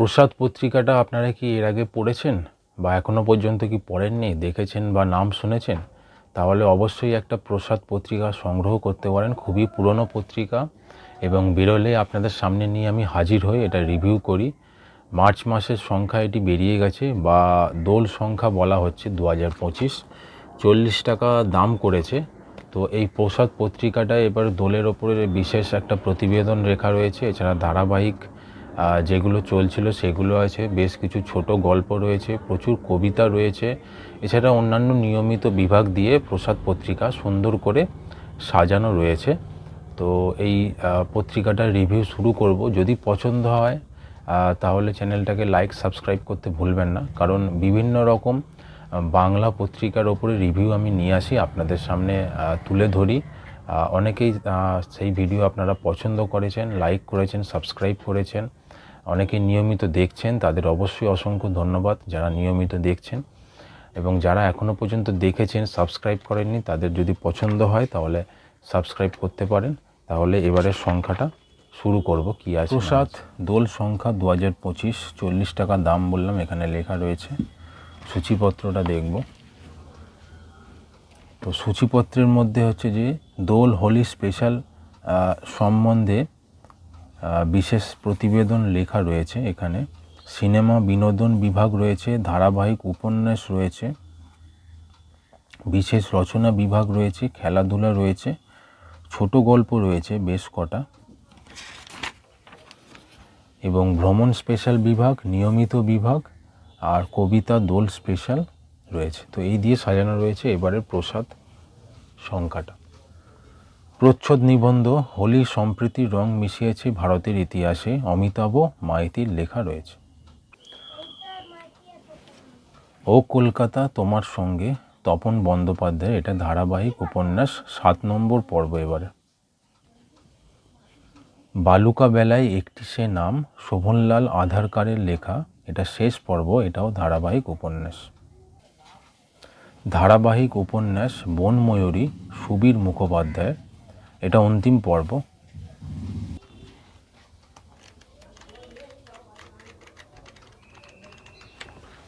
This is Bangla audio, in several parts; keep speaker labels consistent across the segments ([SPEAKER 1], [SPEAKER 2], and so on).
[SPEAKER 1] প্রসাদ পত্রিকাটা আপনারা কি এর আগে পড়েছেন? বা এখনও পর্যন্ত কি পড়েননি? দেখেছেন বা নাম শুনেছেন? তাহলে অবশ্যই একটা প্রসাদ পত্রিকা সংগ্রহ করতে পারেন। খুবই পুরনো পত্রিকা এবং বেরোলে আপনাদের সামনে নিয়ে আমি হাজির হই এটা রিভিউ করি। মার্চ মাসের সংখ্যা এটি বেরিয়ে গেছে বা দোল সংখ্যা বলা হচ্ছে দু হাজার পঁচিশ। চল্লিশ টাকা দাম করেছে। তো এই প্রসাদ পত্রিকাটায় এবার দোলের ওপরে বিশেষ একটা প্রতিবেদন রেখা রয়েছে। এছাড়া ধারাবাহিক যেগুলো চলছিল সেগুলো আছে, বেশ কিছু ছোট গল্প রয়েছে, প্রচুর কবিতা রয়েছে। এছাড়া অন্যান্য নিয়মিত বিভাগ দিয়ে প্রসাদ পত্রিকা সুন্দর করে সাজানো রয়েছে। তো এই পত্রিকাটার রিভিউ শুরু করব। যদি পছন্দ হয় তাহলে চ্যানেলটাকে লাইক সাবস্ক্রাইব করতে ভুলবেন না। কারণ বিভিন্ন রকম বাংলা পত্রিকার ওপরে রিভিউ আমি নিয়ে আসি, আপনাদের সামনে তুলে ধরি। অনেকেই সেই ভিডিও আপনারা পছন্দ করেছেন লাইক করেছেন সাবস্ক্রাইব করেছেন অনেকে নিয়মিত দেখছেন, তাদের অবশ্যই অসংখ্য ধন্যবাদ যারা নিয়মিত দেখছেন। এবং যারা এখনও পর্যন্ত দেখেছেন সাবস্ক্রাইব করেননি, তাদের যদি পছন্দ হয়, তাহলে সাবস্ক্রাইব করতে পারেন। তাহলে এবারের সংখ্যাটা শুরু করব, কি আছে প্রসাদ, দোল সংখ্যা দু হাজার পঁচিশ, চল্লিশ টাকা দাম বললাম, এখানে লেখা রয়েছে। সূচিপত্রটা দেখব। তো সূচিপত্রের মধ্যে হচ্ছে যে দোল, হোলি স্পেশাল সম্বন্ধে বিশেষ প্রতিবেদন লেখা রয়েছে এখানে। সিনেমা বিনোদন বিভাগ রয়েছে, ধারাবাহিক উপন্যাস রয়েছে, বিশেষ রচনা বিভাগ রয়েছে, খেলাধুলা রয়েছে, ছোট গল্প রয়েছে বেশ কটা। এবং ভ্রমণ স্পেশাল বিভাগ, নিয়মিত বিভাগ, আর কবিতা দোল স্পেশাল রয়েছে। তো এই দিয়ে সাজানো রয়েছে এবারের প্রসাদ সংখ্যাটা। প্রচ্ছদ নিবন্ধ হোলি সম্প্রীতির রং মিশিয়েছে ভারতের ইতিহাসে, অমিতাভ মাইতির লেখা রয়েছে। ও কলকাতা তোমার সঙ্গে, তপন বন্দ্যোপাধ্যায় এটা ধারাবাহিক উপন্যাস, সাত নম্বর পর্ব এবারে। বালুকা বেলায় একটি সে নাম, শোভনলাল আধারকারের লেখা, এটা শেষ পর্ব, এটাও ধারাবাহিক উপন্যাস। ধারাবাহিক উপন্যাস বনময়ূরী সুবীর মুখোপাধ্যায় এটা অন্তিম পর্ব।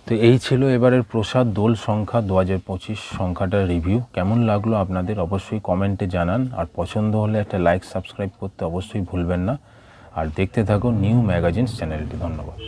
[SPEAKER 1] তো এই ছিল এবারের প্রসাদ দোল সংখ্যা দু হাজার পঁচিশ সংখ্যাটার রিভিউ কেমন লাগল আপনাদের অবশ্যই কমেন্টে জানান। আর পছন্দ হলে একটা লাইক সাবস্ক্রাইব করতে অবশ্যই ভুলবেন না। আর দেখতে থাকুন নিউ ম্যাগাজিনস চ্যানেলটি ধন্যবাদ।